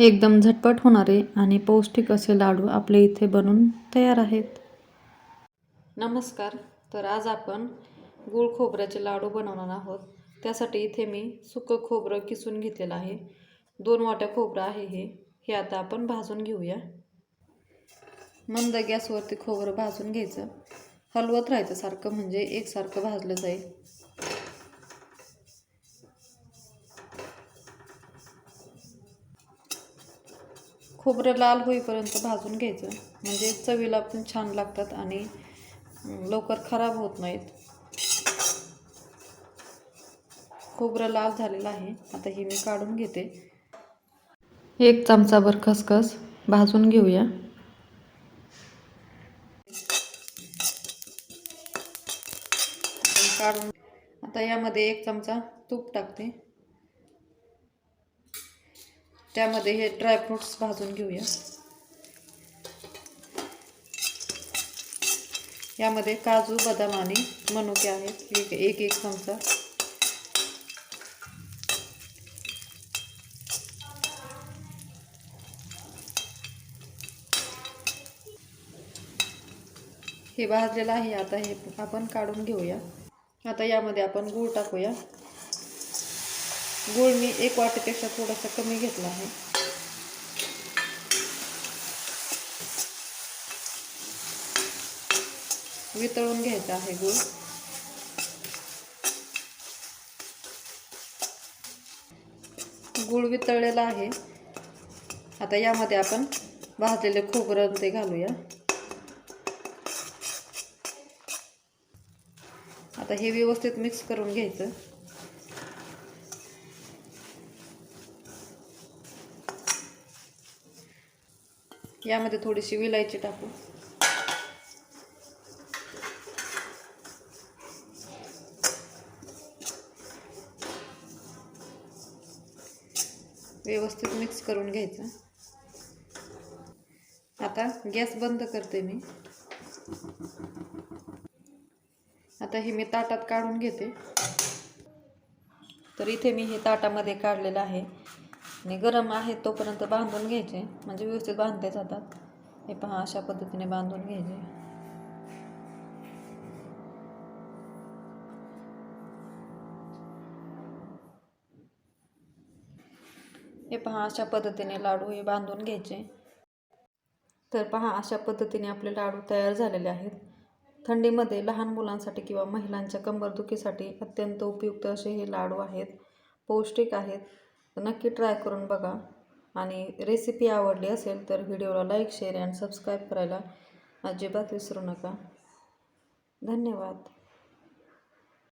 एकदम झटपट होणारे आणि पौष्टिक असे लाडू आपल्या इथे बनून तयार आहेत. नमस्कार तर आज आपण गूळ खोबऱ्याचे लाडू बनवणार आहोत. त्यासाठी इथे मी सुकं खोबरं किसून घेतलेलं आहे. दोन वाट्या खोबरं आहे हे. हे आता आपण भाजून घेऊया. मंद गॅसवरती खोबरं भाजून घ्यायचं. हलवत राहायचं सारखं म्हणजे एकसारखं भाजलं जाईल. खोबरं लाल होईपर्यंत भाजून घ्यायचं. म्हणजे चवीला पण छान लागतात आणि लवकर खराब होत नाहीत. खोबरं लाल झालेलं आहे. आता हे मी काढून घेते. एक चमचाभर खसखस भाजून घेऊया. काढून आता यामध्ये एक चमचा तूप टाकते. त्यामध्ये हे ड्रायफ्रूट्स भाजून घेऊया. यामध्ये काजू बदाम आणि मनुके आहेत. एक एक एक चमचा. हे भाजलेलं आहे. आता हे आपण काढून घेऊया. आता यामध्ये आपण गूळ टाकूया. गूळ मी एक वाटीपेक्षा थोडासा कमी घेतला आहे. वितळून घ्यायचा आहे गूळ. गूळ वितळलेला आहे. आता यामध्ये आपण भाजलेले खोबरं ते घालूया. आता हे व्यवस्थित मिक्स करून घ्यायचं. यामध्ये थोडीशी विलायची टाकू. व्यवस्थित मिक्स करून घ्यायचं. आता गॅस बंद करते मी. आता हे मी ताटात काढून घेते. तर इथे मी हे ताटामध्ये काढलेलं आहे. आणि गरम आहे तोपर्यंत बांधून घ्यायचे. म्हणजे व्यवस्थित बांधले जातात. हे पहा अशा पद्धतीने बांधून घ्यायचे. हे पहा अशा पद्धतीने लाडू हे बांधून घ्यायचे. तर पहा अशा पद्धतीने आपले लाडू तयार झालेले आहेत. थंडीमध्ये लहान मुलांसाठी किंवा महिलांच्या कंबरदुखीसाठी अत्यंत उपयुक्त असे हे लाडू आहेत. पौष्टिक आहेत. नक्की ट्राय करून बघा. आणि रेसिपी आवडली असेल तर व्हिडिओला लाईक शेअर अँड सबस्क्राईब करायला अजिबात विसरू नका. धन्यवाद.